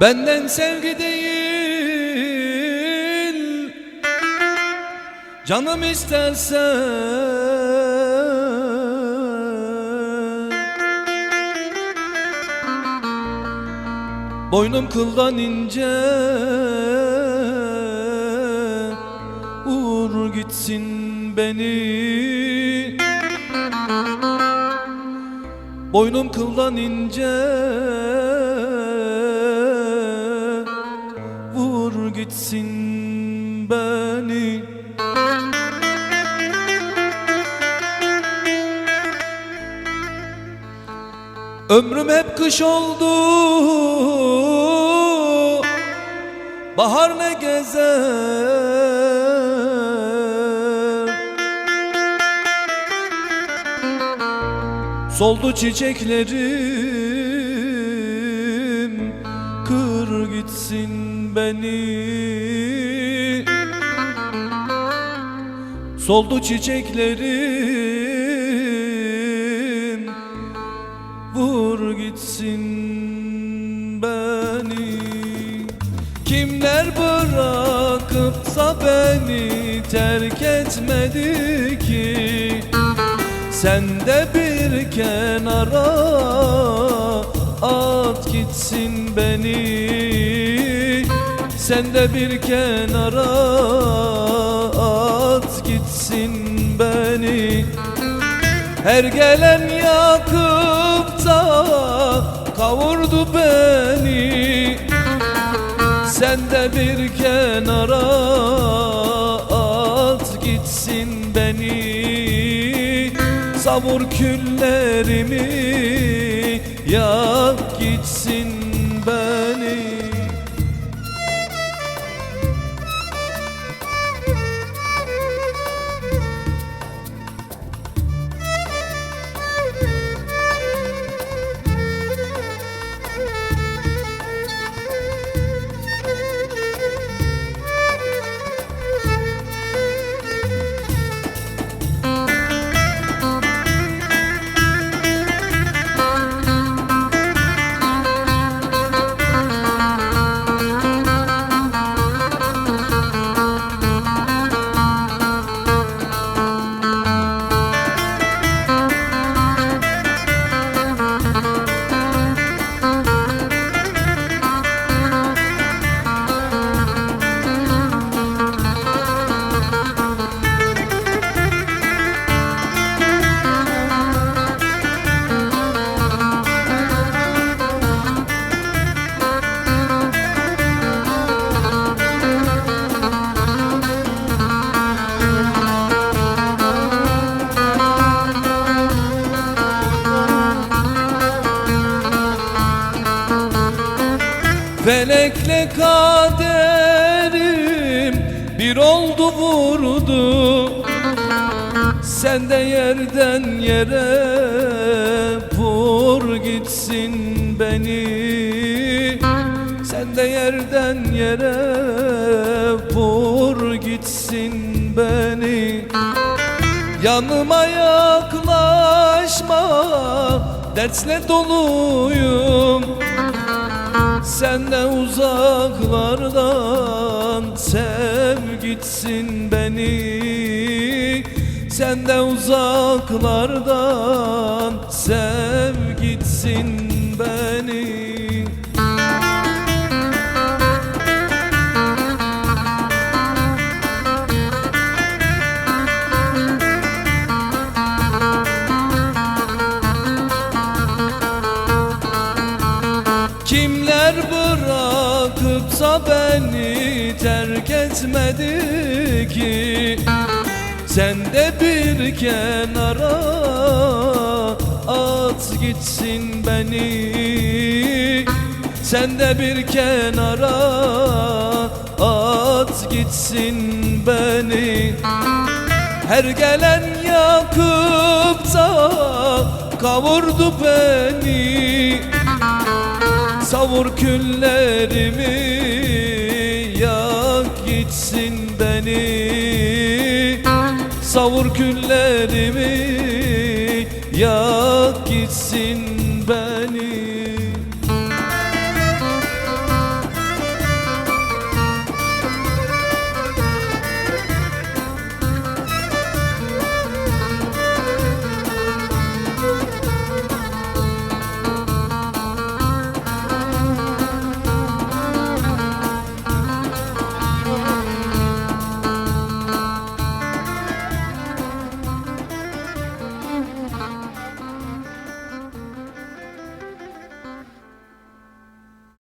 Benden sevgi değil Canım isterse. Boynum kıldan ince. Vur gitsin beni. Boynum kıldan ince Gitsin beni. Ömrüm hep kış oldu. Bahar ne gezer Soldu çiçeklerim Kır gitsin beni. Soldu çiçeklerim Vur gitsin beni. Kimler bırakıp da beni terk etmedi ki. Sen de bir kenara at gitsin beni Sen de bir kenara at gitsin beni. Her gelen yakıp da kavurdu beni. Sen de bir kenara at gitsin beni. Savur küllerimi yak gitsin Felekle kaderim bir oldu vurdu. Sen de yerden yere vur gitsin beni. Sen de yerden yere vur gitsin beni. Yanıma yaklaşma dertle doluyum sen de uzaklardan sev gitsin beni. Sen de uzaklardan sev Kimler bırakıp da beni terk etmedi ki. Sen de bir kenara at gitsin beni. Sen de bir kenara at gitsin beni. Her gelen yakıp da kavurdu beni Savur küllerimi yak gitsin beni. Savur küllerimi yak gitsin